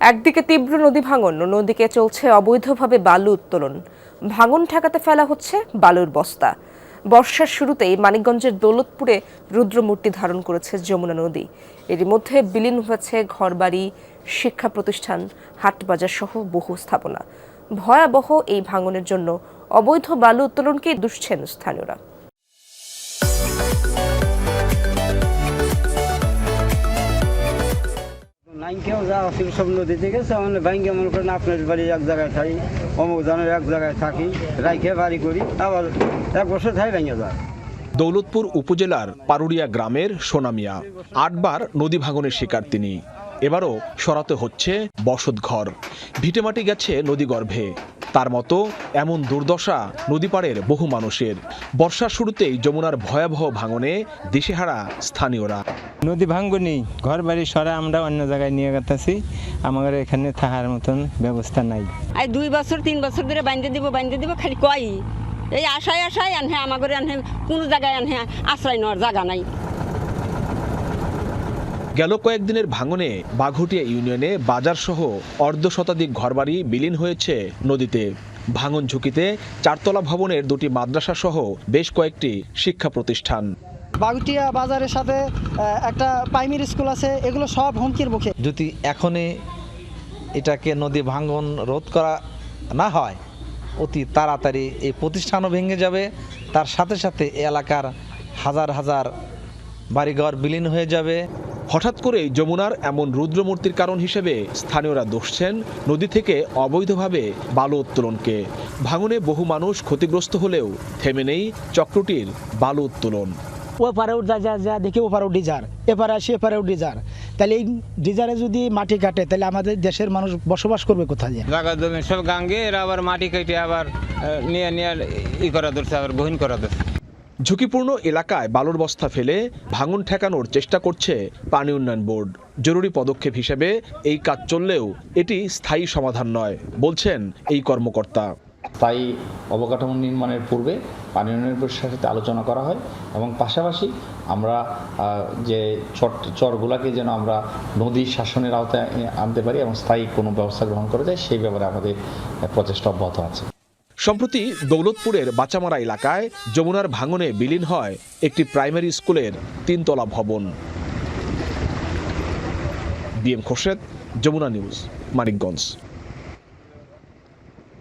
একদিকে তীব্র নদী ভাঙন, অন্যদিকে চলছে অবৈধভাবে বালু উত্তোলন। ভাঙন ঠেকাতে ফেলা হচ্ছে বালুর বস্তা। বর্ষার শুরুতেই মানিকগঞ্জের দৌলতপুরে রুদ্রমূর্তি ধারণ করেছে যমুনা নদী। এরই মধ্যে বিলীন হয়েছে ঘরবাড়ি, শিক্ষা প্রতিষ্ঠান, হাটবাজার সহ বহু স্থাপনা। ভয়াবহ এই ভাঙনের জন্য অবৈধ বালু উত্তোলনকেই দুষছেন স্থানীয়রা। নাইনকেও যা আছিল সব নদীতে গেছে মানে ব্যাংকে মনে করেন আপনার বাড়ি এক জায়গায় থাকি, অমুক জনের এক জায়গায় থাকি, রাইখে বাড়ি করি, আবার এক বছর থাই ব্যাংকে যায়। দৌলতপুর উপজেলার পারুরিয়া গ্রামের সোনামিয়া, আটবার নদী ভাঙনের শিকার তিনি। এবারও সরাতে হচ্ছে বসত ঘর ভিটেমাটি গেছে নদীগর্ভে। তার মতো এমন দুর্দশা নদীপাড়ের বহু মানুষের। বর্ষার শুরুতেই যমুনার ভয়াবহ ভাঙনে দিশেহারা স্থানীয়রা। নদী ভাঙ্গনি ঘর বাড়ি সরা আমরা অন্য জায়গায় নিয়ে গেতেছি। আমাদের এখানে থাকার মতন ব্যবস্থা নাই। আর দুই বছর তিন বছর ধরে বাঁধতে দিব বাঁধতে দিব খালি কয় এই আশায় আশায় আনহে আমাদের আনহে কোনো জায়গায় আনহে আশ্রয় নেওয়ার জায়গা নাই। গেল কয়েকদিনের ভাঙনে বাঘুটিয়া ইউনিয়নে বাজার সহ অর্ধ শতাধিক ঘরবাড়ি বিলীন হয়েছে নদীতে। ভাঙন ঝুঁকিতে চারতলা ভবনের দুটি মাদ্রাসা সহ বেশ কয়েকটি শিক্ষা প্রতিষ্ঠান বাগুটিয়া বাজারের সাথে একটা প্রাইমারি স্কুল আছে এগুলো সব হুমকির মুখে। যদি এখনই এটাকে নদী ভাঙ্গন রোধ করা না হয় অতি তাড়াতাড়ি এই প্রতিষ্ঠানও ভেঙে যাবে। তার সাথে সাথে এলাকার হাজার হাজার বাড়িঘর বিলীন হয়ে যাবে। হঠাৎ করেই যমুনার এমন রুদ্রমূর্তির কারণ হিসেবে স্থানীয়রা দোষছেন নদী থেকে অবৈধভাবে বালু উত্তোলনকে। ভাঙনে বহু মানুষ ক্ষতিগ্রস্ত হলেও থেমে নেই চক্রটির বালু উত্তোলন। ও পারে উঠা যা যা দেখি ও ডিজার এপারে আসি এপারেও ডিজার তাহলে এই ডিজারে যদি মাটি কাটে তাহলে আমাদের দেশের মানুষ বসবাস করবে কোথায় যায় জায়গা জমি সব গাঙ্গে এরা আবার মাটি কেটে আবার নিয়ে নিয়ে ই করা ধরছে আবার গহীন করা ধরছে। ঝুঁকিপূর্ণ এলাকায় বালুর বস্তা ফেলে ভাঙন ঠেকানোর চেষ্টা করছে পানি উন্নয়ন বোর্ড। জরুরি পদক্ষেপ হিসেবে এই কাজ চললেও এটি স্থায়ী সমাধান নয়, বলছেন এই কর্মকর্তা। স্থায়ী অবকাঠামো নির্মাণের পূর্বে পানি উন্নয়ন পরিষদের সাথে আলোচনা করা হয় এবং পাশাপাশি আমরা যে চট, চরগুলাকে যেন আমরা নদী শাসনের আওতায় আনতে পারি এবং স্থায়ী কোনো ব্যবস্থা গ্রহণ করা যায়, সেই ব্যাপারে আমাদের প্রচেষ্টা অব্যাহত আছে। সম্প্রতি দৌলতপুরের বাচামারা এলাকায় যমুনার ভাঙনে বিলীন হয় একটি প্রাইমারি স্কুলের তিনতলা ভবন। BM Khorshed, Jamuna news, Manikganj.